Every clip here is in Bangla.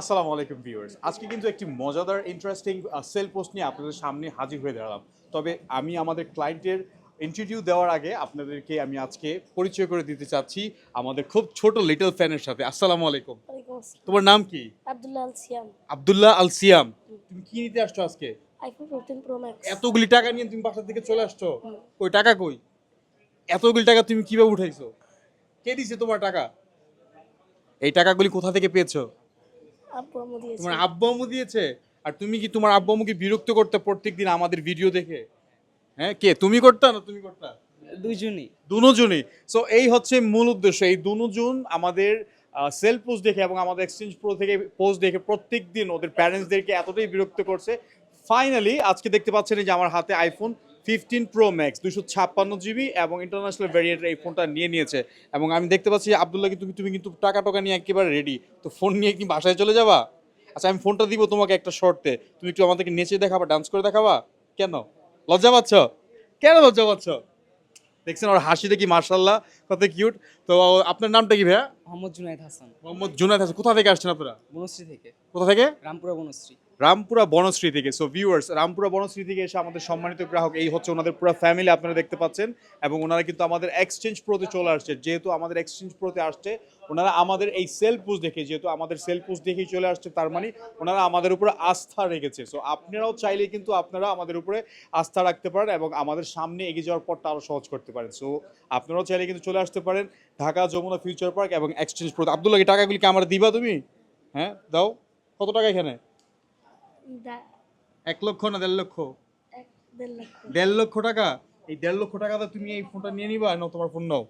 আসসালামু আলাইকুম ভিউয়ার্স। আজকে কিন্তু একটি মজাদার ইন্টারেস্টিং সেল পোস্ট নিয়ে আপনাদের সামনে হাজির হয়ে দাঁড়ালাম। তবে আমি আমাদের ক্লায়েন্টের ইন্টারভিউ দেওয়ার আগে আপনাদেরকে আমি আজকে পরিচয় করে দিতে চাচ্ছি আমাদের খুব ছোট লিটল ফ্যানের সাথে। আসসালামু আলাইকুম। তোমার নাম কি? আব্দুল্লাহ আল সিয়াম আব্দুল্লাহ আল সিয়াম তুমি কি নিতে আসছো আজকে? আইফোন ফোরটিন প্রো ম্যাক্স এতগুলি টাকা নিয়ে তুমি বাসার থেকে চলে আসছো? কই টাকা কই? এতগুলি টাকা তুমি কীভাবে উঠাইছো? কে দিছে তোমার টাকা? এই টাকাগুলি কোথা থেকে পেয়েছ? আব্বু আম্মু দিয়েছে। তোমার আব্বু আম্মু দিয়েছে? আর তুমি কি তোমার আব্বু আম্মুকে বিরক্ত করতে প্রত্যেকদিন আমাদের ভিডিও দেখে? হ্যাঁ কে? তুমি করতা না তুমি করতা? দুইজনই দুজনই। সো এই হচ্ছে মূল উদ্দেশ্য। এই দুজন আমাদের সেল পোস্ট দেখে এবং আমাদের এক্সচেঞ্জ প্রো থেকে পোস্ট দেখে প্রত্যেক দিন ওদের প্যারেন্টসদেরকে এতটাই বিরক্ত করছে। ফাইনালি আজকে দেখতে পাচ্ছেন যে আমার হাতে আইফোন ফিফটিন প্রো ম্যাক্স দুশো ছাপ্পান্ন জিবি এবং ইন্টারন্যাশনাল ভ্যারিয়েন্টের এই ফোনটা নিয়ে নিয়েছে। এবং আমি দেখতে পাচ্ছি আবদুল্লাহ তুমি তুমি কিন্তু টাকা টাকা নিয়ে একেবারে রেডি তো ফোন নিয়ে কি বাসায় চলে যাবা? আচ্ছা আমি ফোনটা দিব তোমাকে একটা শর্তে। তুমি একটু আমাদেরকে নেচে দেখাবা ডান্স করে দেখাবা? কেন? লজ্জা পাচ্ছ? কেন লজ্জা পাচ্ছ? দেখছেন ওর হাসিটা কি মার্শাল্লাহ কত কিউট তো আপনার নামটা কি ভাইয়া? মোহাম্মদ জুনাইদ হাসান। মোহাম্মদ জুনায়দ হাসান। কোথা থেকে আসছেন আপনারা? বনশ্রী থেকে। কোথা থেকে? রামপুরা বনশ্রী। রামপুরা বনশ্রী থেকে সো ভিউয়ার্স রামপুরা বনশ্রী থেকে এসে আমাদের সম্মানিত গ্রাহক, এই হচ্ছে ওনাদের পুরো ফ্যামিলি আপনারা দেখতে পাচ্ছেন, এবং ওনারা কিন্তু আমাদের এক্সচেঞ্জ প্রোতে চলে আসছে, যেহেতু আমাদের এক্সচেঞ্জ প্রোতে আসছে, ওনারা আমাদের এই সেল পুজ দেখে, যেহেতু আমাদের সেল পুজ দেখেই চলে আসছে, তার মানে ওনারা আমাদের উপরে আস্থা রেখেছে সো আপনারাও চাইলে কিন্তু আপনারা আমাদের উপরে আস্থা রাখতে পারেন, এবং আমাদের সামনে এগিয়ে যাওয়ার পরটা আরও সহজ করতে পারেন সো আপনারাও চাইলে কিন্তু চলে আসতে পারেন, ঢাকা যমুনা ফিউচার পার্ক এবং এক্সচেঞ্জ প্রোতে আব্দুল্লাহ টাকাগুলি কি আমার দিবা তুমি? হ্যাঁ দাও, কত টাকা এখানে? এক লক্ষ না দেড় লক্ষ? দেড় লক্ষ। টাকা? এই দেড় লক্ষ টাকা তো তুমি এই ফোনটা নিয়ে নিবা না তোমার ফোন নাও।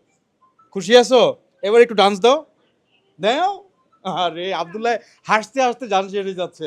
খুশি আছো? এবার একটু ডান্স দাও। দাও। আরে আবদুল্লাহ হাসতে হাসতে জান সেরে যাচ্ছে।